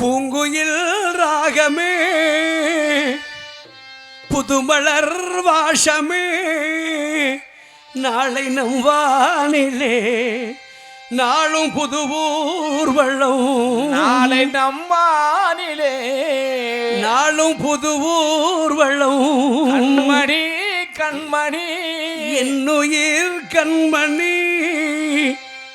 பூங்குயில் ராகமே புதுமலர் வாசமே நாளை நம் வானிலே நாளும் புது ஊர்வலம் நாளை நம்மானிலே நாளும் புது ஊர்வலம் கண்மணி கண்மணி. என்னுயிர் கண்மணி.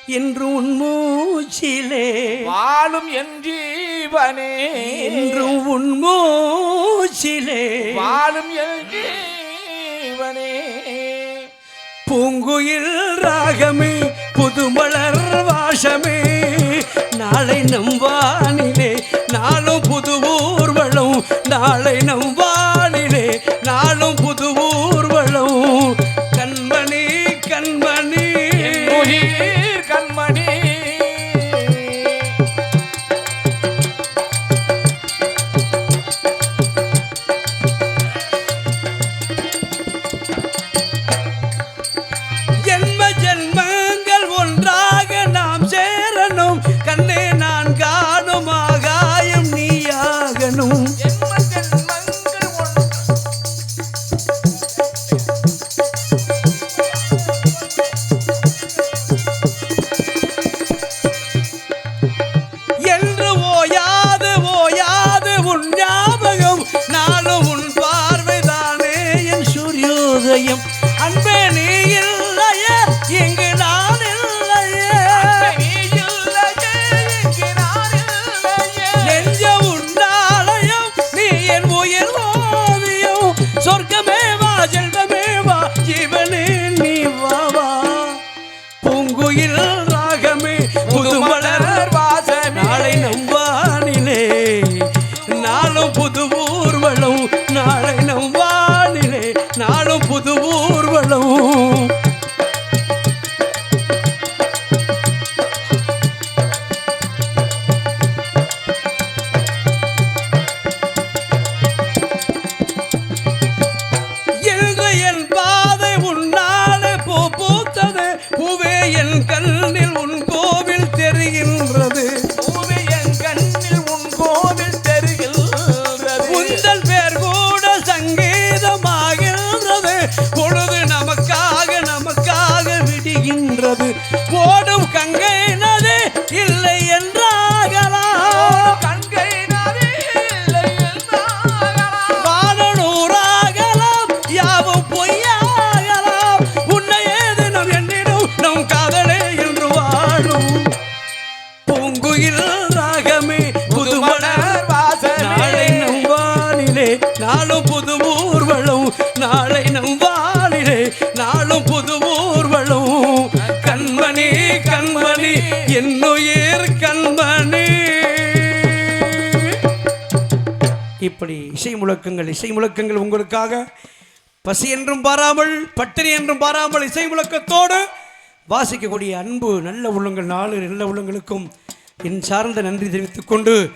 என்று உன் மூச்சிலே. வாழும் என் ஜீவனே. என்றும் உன் மூச்சிலே. வாழும் என் ஜீவனே. பூங்குயில் ராகமே புதுமலர் வாசமே. நாளை நம் வானிலே நாளும் நாளும் புது ஊர்வலம் என்று என் பாதை உன்னாலே பூ பூத்தது பூவே என் கண்ணில் விடுகின்றது ஓடும் கங்கை நதி இல்லை என்றாகலாம் கண்கை நதி இல்லை. வானூராகலாம் யாவும் பொய்யாகலாம். உன்னை ஏது நம் எண்ணிடும் நம் காதலே என்று வாழும். பூங்குயில் கண்மணி என்னுயிர் கண்மணி. இப்படி இசை முழக்கங்கள் இசை முழக்கங்கள் உங்களுக்காக. பசி என்றும் பாராமல் பட்டினி என்றும் பாராமல் இசை முழக்கத்தோடு வாசிக்கக்கூடிய அன்பு நல்ல உள்ளங்கள் நாலு நல்ல உள்ளங்களுக்கும் என் சார்ந்த நன்றி தெரிவித்துக் கொண்டு